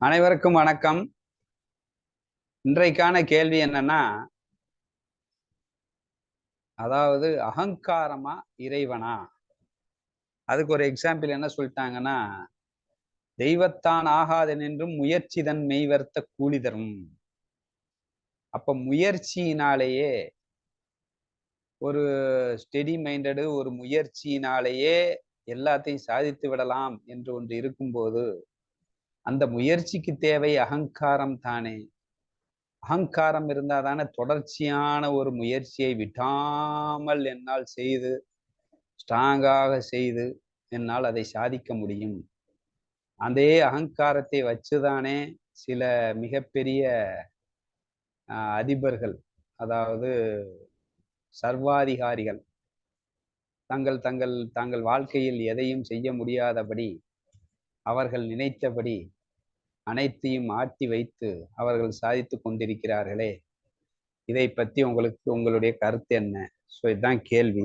அனைவருக்கும் வணக்கம். இன்றைக்கான கேள்வி என்னன்னா அதாவது அகங்காரமா இறைவனா? அதுக்கு ஒரு எக்ஸாம்பிள் என்ன சொல்லிட்டாங்கன்னா தெய்வத்தான் ஆகாதென்றும் முயற்சி தன் மெய்வர்த்த கூலி தரும். அப்ப முயற்சியினாலேயே ஒரு ஸ்டெடி மைண்டடு ஒரு முயற்சியினாலேயே எல்லாத்தையும் சாதித்து விடலாம் என்று ஒன்று இருக்கும்போது அந்த முயற்சிக்கு தேவை அகங்காரம் தானே. அகங்காரம் இருந்தா தானே தொடர்ச்சியான ஒரு முயற்சியை விட்டாமல் என்னால் செய்து ஸ்ட்ராங்காக செய்து என்னால் அதை சாதிக்க முடியும். அதே அகங்காரத்தை வச்சுதானே சில மிகப்பெரிய அதிபர்கள் அதாவது சர்வாதிகாரிகள் தங்கள் தங்கள் தங்கள் வாழ்க்கையில் எதையும் செய்ய முடியாதபடி அவர்கள் நினைத்தபடி அனைத்தையும் ஆட்டி வைத்து அவர்கள் சாதித்து கொண்டிருக்கிறார்களே. இதை பத்தி உங்களுக்கு உங்களுடைய கருத்து என்ன? ஸோ இதுதான் கேள்வி.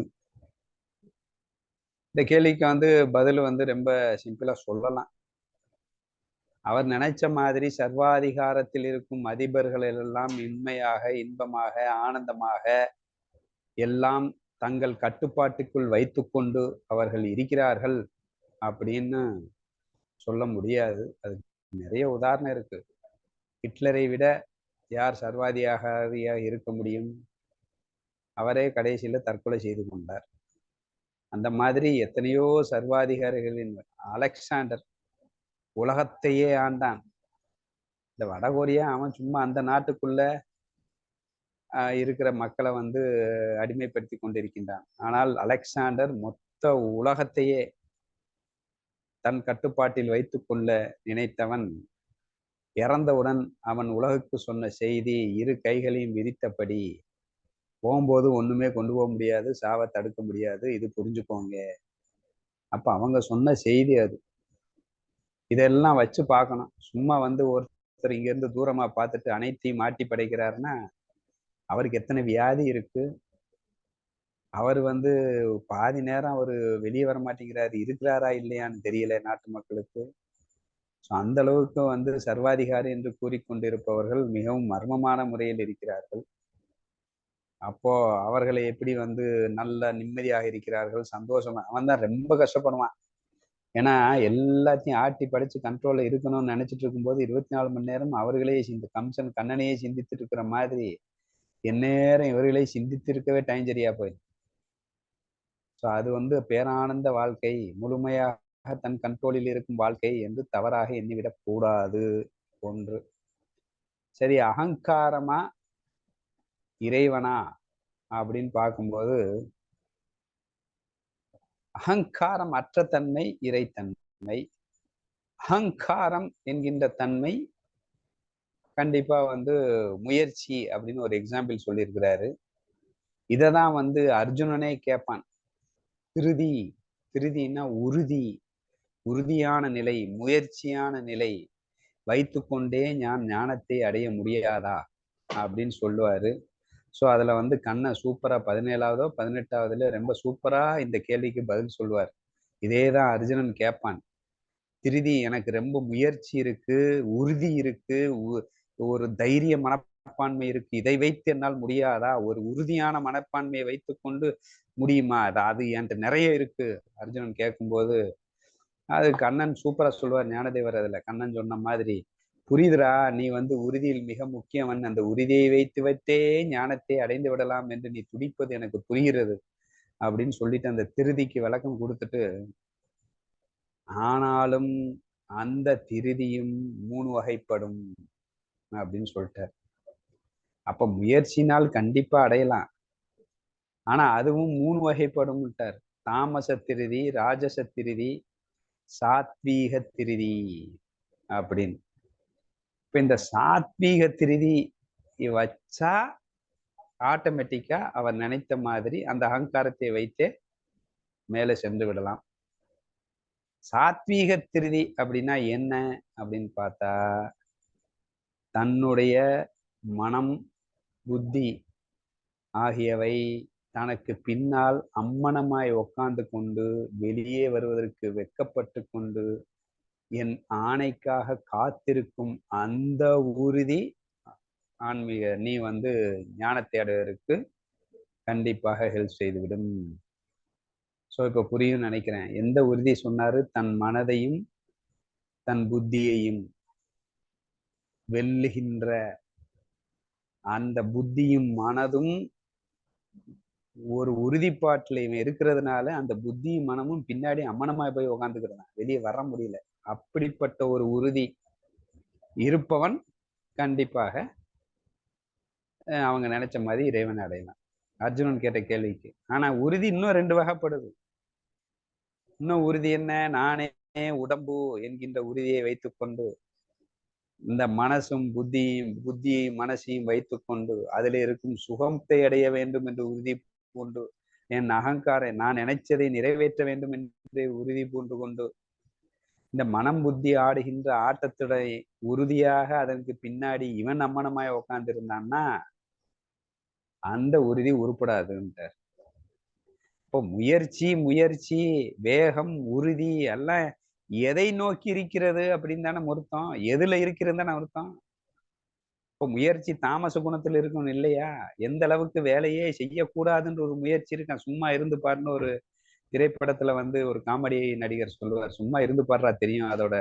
இந்த கேள்விக்கு வந்து பதில் வந்து ரொம்ப சிம்பிளா சொல்லலாம். அவர் நினைச்ச மாதிரி சர்வாதிகாரத்தில் இருக்கும் அதிபர்கள் எல்லாம் இன்மையாக இன்பமாக ஆனந்தமாக எல்லாம் தங்கள் கட்டுப்பாட்டுக்குள் வைத்துக்கொண்டு அவர்கள் இருக்கிறார்கள் அப்படின்னு சொல்ல முடியாது. அது நிறைய உதாரணம் இருக்கு. ஹிட்லரை விட யார் சர்வாதியாக இருக்க முடியும்? அவரே கடைசியில தற்கொலை செய்து கொண்டார். அந்த மாதிரி எத்தனையோ சர்வாதிகாரிகளின் அலெக்சாண்டர் உலகத்தையே ஆண்டான். இந்த வடகொரியா அவன் சும்மா அந்த நாட்டுக்குள்ள இருக்கிற மக்களை வந்து அடிமைப்படுத்தி கொண்டிருக்கின்றான். ஆனால் அலெக்சாண்டர் மொத்த உலகத்தையே தன் கட்டுப்பாட்டில் வைத்து கொள்ள நினைத்தவன் இறந்தவுடன் அவன் உலகுக்கு சொன்ன செய்தி இரு கைகளையும் விதித்தபடி போகும்போது ஒண்ணுமே கொண்டு போக முடியாது சாவை தடுக்க முடியாது இது புரிஞ்சுக்கோங்க. அப்ப அவங்க சொன்ன செய்தி அது. இதெல்லாம் வச்சு பார்க்கணும். சும்மா வந்து ஒருத்தர் இங்கேருந்து தூரமா பார்த்துட்டு அனைத்தையும் மாட்டி படைக்கிறாருன்னா அவருக்கு எத்தனை வியாதி இருக்கு? அவர் வந்து பாதி நேரம் அவர் வெளியே வர மாட்டேங்கிறாரு. இருக்கிறாரா இல்லையான்னு தெரியல நாட்டு மக்களுக்கு. ஸோ அந்த அளவுக்கு வந்து சர்வாதிகாரி என்று கூறிக்கொண்டிருப்பவர்கள் மிகவும் மர்மமான முறையில் இருக்கிறார்கள். அப்போ அவர்களை எப்படி வந்து நல்ல நிம்மதியாக இருக்கிறார்கள்? சந்தோஷமா அவன் தான் ரொம்ப கஷ்டப்படுவான். ஏன்னா எல்லாத்தையும் ஆட்டி படிச்சு கண்ட்ரோல்ல இருக்கணும்னு நினைச்சிட்டு இருக்கும்போது இருபத்தி நாலு மணி நேரம் அவர்களே சிந்தி கம்சன் கண்ணனையே சிந்தித்து இருக்கிற மாதிரி எந்நேரம் சிந்தித்து சிந்தித்திருக்கவே டைம் சரியா போயிடும் ஸோ அது வந்து பேரானந்த வாழ்க்கை முழுமையாக தன் கண்ட்ரோலில் இருக்கும் வாழ்க்கை என்று தவறாக எண்ணிவிடக் கூடாது ஒன்று. சரி அகங்காரமா இறைவனா அப்படின்னு பார்க்கும்போது அகங்காரம் அற்ற தன்மை இறைத்தன்மை. அகங்காரம் என்கின்ற தன்மை கண்டிப்பா வந்து முயற்சி அப்படின்னு ஒரு எக்ஸாம்பிள் சொல்லியிருக்கிறாரு. இதை தான் வந்து அர்ஜுனனே கேட்பான் திருதி திருதினா உறுதி. உறுதியான நிலை முயற்சியான நிலை. வைத்து கொண்டே ஞான் ஞானத்தை அடைய முடியாதா? அப்படின்னு சொல்லுவாரு. ஸோ அதுல வந்து கண்ணை சூப்பரா பதினேழாவதோ பதினெட்டாவதுல ரொம்ப சூப்பரா இந்த கேள்விக்கு பதில் சொல்லுவார். இதே தான் அர்ஜுனன் கேட்பான் திருதி எனக்கு ரொம்ப முயற்சி இருக்கு உறுதி இருக்கு ஒரு தைரிய மன மனப்பான்மை இருக்கு. இதை வைத்து என்னால் முடியாதா? ஒரு உறுதியான மனப்பான்மையை வைத்துக்கொண்டு முடியுமா? அது அது என்கிட்ட நிறைய இருக்கு. அர்ஜுனன் கேட்கும்போது அது கண்ணன் சூப்பரா சொல்வார் ஞானதேவர் அதுல. கண்ணன் சொன்ன மாதிரி புரியுதுரா நீ வந்து உறுதியில் மிக முக்கியவன். அந்த உறுதியை வைத்து வைத்தே ஞானத்தை அடைந்து விடலாம் என்று நீ துடிப்பது எனக்கு புரிகிறது. அப்படின்னு சொல்லிட்டு அந்த திருதிக்கு விளக்கம் கொடுத்துட்டு ஆனாலும் அந்த திருதியும் மூணு வகைப்படும். அப்படின்னு சொல்லிட்டார். அப்ப முயற்சினால் கண்டிப்பா அடையலாம். ஆனா அதுவும் மூணு வகைப்படும்ட்டார் தாமச திருதி ராஜச திருதி சாத்வீக திருதி அப்படின்னு. இப்ப இந்த சாத்வீக திருதி வச்சா ஆட்டோமேட்டிக்கா அவர் நினைத்த மாதிரி அந்த அகங்காரத்தை வைத்தே மேலே சென்று விடலாம். சாத்வீக திருதி அப்படின்னா என்ன அப்படின்னு பார்த்தா தன்னுடைய மனம் புத்தி ஆகியவை தனக்கு பின்னால் அம்மனமாய் உட்கார்ந்து கொண்டு வெளியே வருவதற்கு வெக்கப்பட்டு கொண்டு என் ஆணைக்காக காத்திருக்கும் அந்த உறுதி ஆன்மீக நீ வந்து ஞான தேடருக்கு கண்டிப்பாக ஹெல்ப் செய்துவிடும். ஸோ இப்போ புரியும் நினைக்கிறேன். எந்த உறுதி சொன்னாரு? தன் மனதையும் தன் புத்தியையும் வெல்லுகின்ற அந்த புத்தியும் மனதும் ஒரு உறுதிப்பாட்டில் இவன் இருக்கிறதுனால அந்த புத்தியும் மனமும் பின்னாடி அம்மனமாய் போய் உக்காந்துக்கிறதான் வெளியே வர முடியல. அப்படிப்பட்ட ஒரு உறுதி இருப்பவன் கண்டிப்பாக அவங்க நினைச்ச மாதிரி இறைவன் அடையலாம். அர்ஜுனன் கேட்ட கேள்விக்கு. ஆனா உறுதி இன்னும் ரெண்டு வகைப்படுது. இன்னும் உறுதி என்ன? நானே உடம்பு என்கின்ற உறுதியை வைத்துக்கொண்டு இந்த மனசும் புத்தியும் புத்தியையும் மனசையும் வைத்துக்கொண்டு அதில் இருக்கும் சுகத்தை அடைய வேண்டும் என்று உறுதி பூண்டு என் அகங்காரை நான் நினைச்சதை நிறைவேற்ற வேண்டும் என்று உறுதி பூண்டு கொண்டு இந்த மனம் புத்தி ஆடுகின்ற ஆட்டத்துடைய உறுதியாக அதற்கு பின்னாடி இவன் அம்மனமாய் உட்கார்ந்து இருந்தான்னா அந்த உறுதி உருப்படாதுன்றார். இப்போ முயற்சி முயற்சி வேகம் உறுதி எல்லாம் எதை நோக்கி இருக்கிறது அப்படின்னு தானே அர்த்தம் எதுல இருக்கிறது தானே அர்த்தம் இப்போ முயற்சி தாமச குணத்துல இருக்கணும் இல்லையா? எந்த அளவுக்கு வேலையே செய்யக்கூடாதுன்ற ஒரு முயற்சி இருக்கான் சும்மா இருந்து பாருன்னு ஒரு திரைப்படத்துல வந்து ஒரு காமெடி நடிகர் சொல்லுவார். சும்மா இருந்து பாடுறா தெரியும். அதோட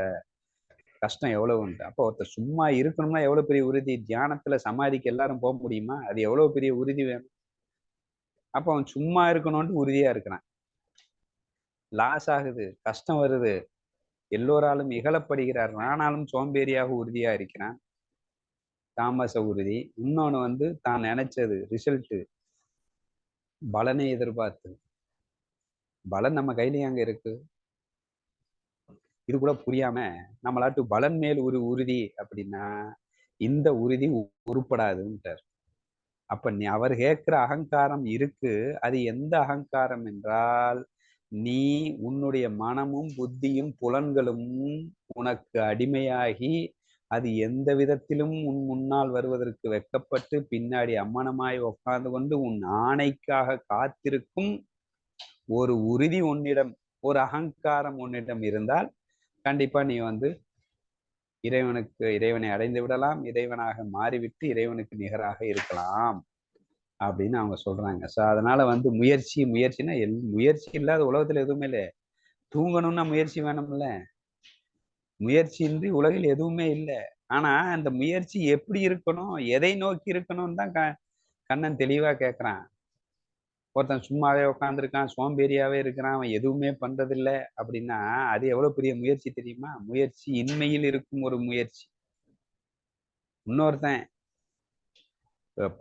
கஷ்டம் எவ்வளவுன்ட்டு. அப்போ ஒருத்தர் சும்மா இருக்கணும்னா எவ்வளவு பெரிய உறுதி? தியானத்துல சமாதிக்கு எல்லாரும் போக முடியுமா? அது எவ்வளவு பெரிய உறுதி வேணும்? அப்போ அவன் சும்மா இருக்கணும்னு உறுதியா இருக்கிறான். லாஸ் ஆகுது. கஷ்டம் வருது. எல்லோராலும் இகழப்படுகிறார். ஆனாலும் சோம்பேறியாக உறுதியா இருக்கிறான். தாமச உறுதி. இன்னொன்னு வந்து தான் நினைச்சது ரிசல்ட்டு பலனை எதிர்பார்த்து. பலன் நம்ம கையிலேயே அங்க இருக்கு. இது கூட புரியாம நம்மளாட்டு பலன் மேல் ஒரு உறுதி அப்படின்னா இந்த உறுதி உருப்படாதுன்ட்டார். அப்ப நீ அவர் கேட்கிற அகங்காரம் இருக்கு. அது எந்த அகங்காரம் என்றால் நீ உன்னுடைய மனமும் புத்தியும் புலன்களும் உனக்கு அடிமையாகி அது எந்த விதத்திலும் உன் முன்னால் வருவதற்கு வெக்கப்பட்டு பின்னாடி அம்மனமாய் உட்கார்ந்து கொண்டு உன் ஆணைக்காக காத்திருக்கும் ஒரு உறுதி உன்னிடம் ஒரு அகங்காரம் உன்னிடம் இருந்தால் கண்டிப்பா நீ வந்து இறைவனுக்கு இறைவனை அடைந்து விடலாம் இறைவனாக மாறிவிட்டு இறைவனுக்கு நிகராக இருக்கலாம். அப்படின்னு அவங்க சொல்றாங்க. ஸோ அதனால வந்து முயற்சி முயற்சினா எல் முயற்சி இல்லாத உலகத்துல எதுவுமே இல்லை தூங்கணும்னா முயற்சி வேணும்ல. முயற்சியின்றி உலகில் எதுவுமே இல்லை. ஆனா அந்த முயற்சி எப்படி இருக்கணும் எதை நோக்கி இருக்கணும்னு தான் க கண்ணன் தெளிவா கேட்கறான் ஒருத்தன் சும்மாவே உட்காந்துருக்கான் சோம்பேறியாவே இருக்கிறான் அவன் எதுவுமே பண்றதில்ல அப்படின்னா அது எவ்வளவு பெரிய முயற்சி தெரியுமா? முயற்சி இன்மையில் இருக்கும் ஒரு முயற்சி. இன்னொருத்தன்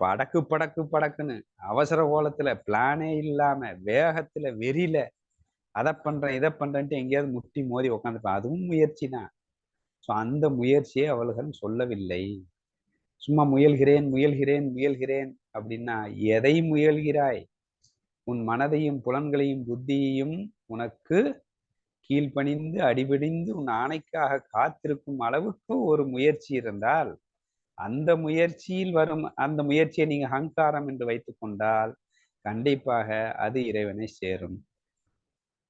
படக்கு படக்கு படக்குன்னு அவசர கோலத்துல பிளானே இல்லாம வேகத்துல வெறியில அதை பண்றேன் இதை பண்றேன்ட்டு எங்கேயாவது முட்டி மோதி உக்காந்துப்பேன். அதுவும் முயற்சி தான். ஸோ அந்த முயற்சியை அவள்கள் சொல்லவில்லை. சும்மா முயல்கிறேன் முயல்கிறேன் முயல்கிறேன் அப்படின்னா எதை முயல்கிறாய்? உன் மனதையும் புலன்களையும் புத்தியையும் உனக்கு கீழ்ப்பணிந்து அடிபடிந்து உன் ஆணைக்காக காத்திருக்கும் அளவுக்கு ஒரு முயற்சி இருந்தால் அந்த முயற்சியில் வரும் அந்த முயற்சியை நீங்க அகங்காரம் என்று வைத்துக் கொண்டால் கண்டிப்பாக அது இறைவனை சேரும்.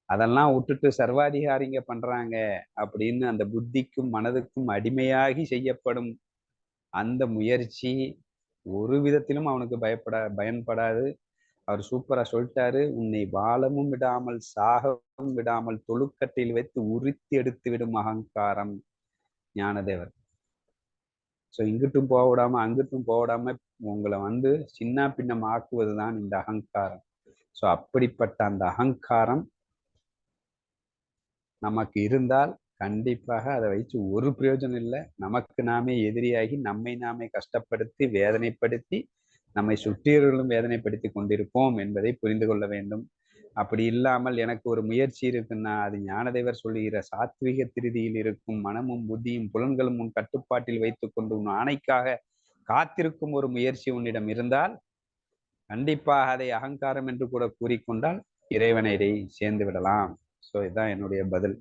அதெல்லாம் விட்டுட்டு சர்வாதிகாரிங்க பண்றாங்க அப்படின்னு அந்த புத்திக்கும் மனதுக்கும் அடிமையாகி செய்யப்படும் அந்த முயற்சி ஒரு விதத்திலும் அவனுக்கு பயப்பட பயன்படாது. அவர் சூப்பரா சொல்லிட்டாரு. உன்னை வாழவும் விடாமல் சாகவும் விடாமல் தொழுக்கட்டையில் வைத்து உரித்து எடுத்து விடும் அகங்காரம் ஞானதேவர். ஸோ இங்கிட்டும் போக விடாம அங்கிட்டும் போக விடாம உங்களை வந்து சின்ன பின்னம் ஆக்குவது தான் இந்த அகங்காரம். ஸோ அப்படிப்பட்ட அந்த அகங்காரம் நமக்கு இருந்தால் கண்டிப்பாக அதை வைத்து ஒரு பிரயோஜனம் இல்லை. நமக்கு நாமே எதிரியாகி நம்மை நாமே கஷ்டப்படுத்தி வேதனைப்படுத்தி நம்மை சுற்றியவர்களும் வேதனைப்படுத்தி கொண்டிருப்போம் என்பதை புரிந்து கொள்ள வேண்டும். அப்படி இல்லாமல் எனக்கு ஒரு முயற்சி இருக்குன்னா அது ஞானதேவர் சொல்லுகிற சாத்விக திருதியில் இருக்கும் மனமும் புத்தியும் புலன்களும் உன் கட்டுப்பாட்டில் வைத்து கொண்டு உன் ஆணைக்காக காத்திருக்கும் ஒரு முயற்சி உன்னிடம் இருந்தால் கண்டிப்பாக அதை அகங்காரம் என்று கூட கூறிக்கொண்டால் இறைவனை சேர்ந்து விடலாம். ஸோ இதுதான் என்னுடைய பதில்.